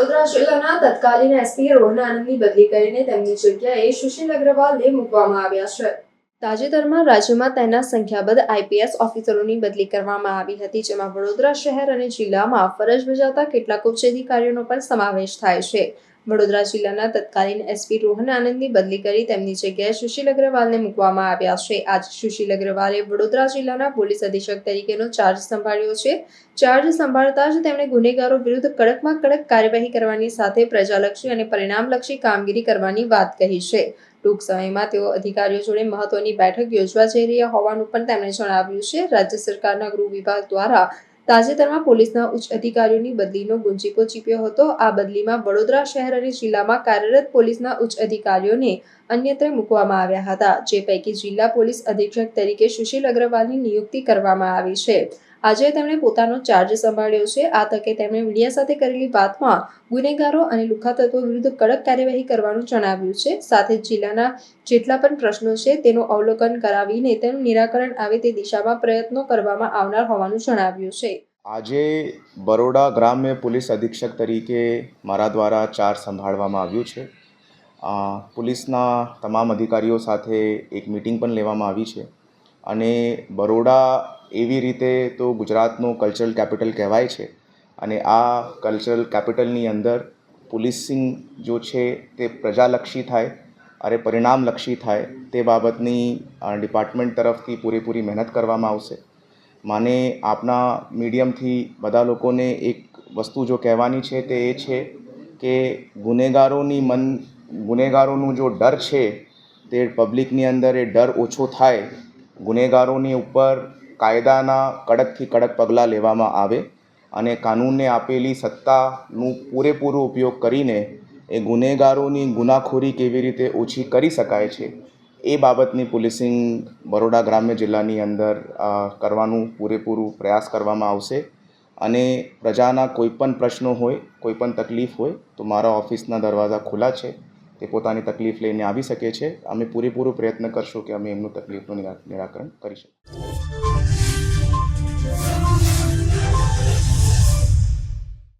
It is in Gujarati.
વડોદરા જિલ્લાના તત્કાલીન એસપી રોહન આનંદની બદલી કરીને તેમની જગ્યાએ સુશીલ અગ્રવાલને મૂકવામાં આવ્યા છે. તાજેતરમાં રાજ્યમાં તેના સંખ્યાબદ્ધ આઈપીએસ ઓફિસરોની બદલી કરવામાં આવી હતી, જેમાં વડોદરા શહેર અને જિલ્લામાં ફરજ બજાવતા કેટલાક ઉચ્ચ અધિકારીઓનો પણ સમાવેશ થાય છે. વડોદરા જિલ્લાના તત્કાલીન એસપી રોહન આનંદની બદલી કરી તેમની જગ્યાએ સુશીલ અગ્રવાલને મૂકવામાં આવ્યા છે. આજ સુશીલ અગ્રવાલે વડોદરા જિલ્લાના પોલીસ અધિક્ષક તરીકેનો ચાર્જ સંભાળ્યો છે. ચાર્જ સંભાળતા જ તેમણે ગુનેગારો વિરુદ્ધ કડકમાં કડક કાર્યવાહી કરવાની સાથે પ્રજાલક્ષી અને પરિણામલક્ષી કામગીરી કરવાની વાત કહી છે. ટૂંક સમયમાં તેઓ અધિકારીઓ જોડે મહત્વની બેઠક યોજવા જઈ રહ્યા હોવાનું પણ તેમણે જણાવ્યું છે. રાજ્ય સરકારના ગૃહ વિભાગ દ્વારા તાજેતરમાં પોલીસના ઉચ્ચ અધિકારીઓની બદલીનો ગુંજીકો ચીપ્યો હતો. આ બદલીમાં વડોદરા શહેર અને જિલ્લામાં કાર્યરત પોલીસના ઉચ્ચ અધિકારીઓને અન્યત્ર મૂકવામાં આવ્યા હતા, જે પૈકી જિલ્લા પોલીસ અધિક્ષક તરીકે સુશીલ અગ્રવાલની નિયુક્તિ કરવામાં આવી છે. આજે તેમણે પોતાનો ચાર્જ સંભાળ્યો છે. આ તકે તેમણે મીડિયા સાથે કરેલી વાતમાં ગુનેગારો અને લુખા તત્વો વિરુદ્ધ કડક કાર્યવાહી કરવાનું જણાવ્યું છે. સાથે જિલ્લાના જેટલા પણ પ્રશ્નો છે, તેનું અવલોકન કરાવીને તેનું નિરાકરણ આવે તે દિશામાં પ્રયત્નો કરવામાં આવનાર હોવાનું જણાવ્યું છે. આજે બરોડા ગ્રામ્ય પોલીસ અધિક્ષક તરીકે મારા દ્વારા ચાર્જ સંભાળવામાં આવ્યું છે. પોલીસના તમામ અધિકારીઓ સાથે એક મિટિંગ પણ લેવામાં આવી છે. અને બરોડા એવી રીતે તો ગુજરાતનું કલ્ચરલ કેપિટલ કહેવાય છે અને આ કલ્ચરલ કેપિટલની અંદર પોલીસિંગ જો છે તે પ્રજાલક્ષી થાય અને પરિણામલક્ષી થાય તે બાબતની ડિપાર્ટમેન્ટ તરફથી પૂરેપૂરી મહેનત કરવામાં આવશે. માને આપના મીડિયમથી બધા લોકોને એક વસ્તુ જો કહેવાની છે તે એ છે કે ગુનેગારોની મન, ગુનેગારોનું જો ડર છે તે પબ્લિકની અંદર એ ડર ઓછો થાય ગુનેગારોની ઉપર કાયદાના કડકથી કડક પગલાં લેવામાં આવે અને કાનૂનને આપેલી સત્તાનું પૂરેપૂરો ઉપયોગ કરીને એ ગુનેગારોની ગુનાખોરી કેવી રીતે ઓછી કરી શકાય છે એ બાબતની પોલીસિંગ બરોડા ગ્રામ્ય જિલ્લાની અંદર કરવાનું પૂરેપૂરું પ્રયાસ કરવામાં આવશે અને પ્રજાના કોઈ પણ પ્રશ્નો હોય કોઈ પણ તકલીફ હોય તો મારા ઓફિસના દરવાજા ખુલ્લા છે. તે પોતાની તકલીફ લઈને આવી શકે છે. અમે પૂરેપૂરો પ્રયત્ન કરશું કે અમે એમનું તકલીફનું નિરા- નિરાકરણ કરી શકીએ.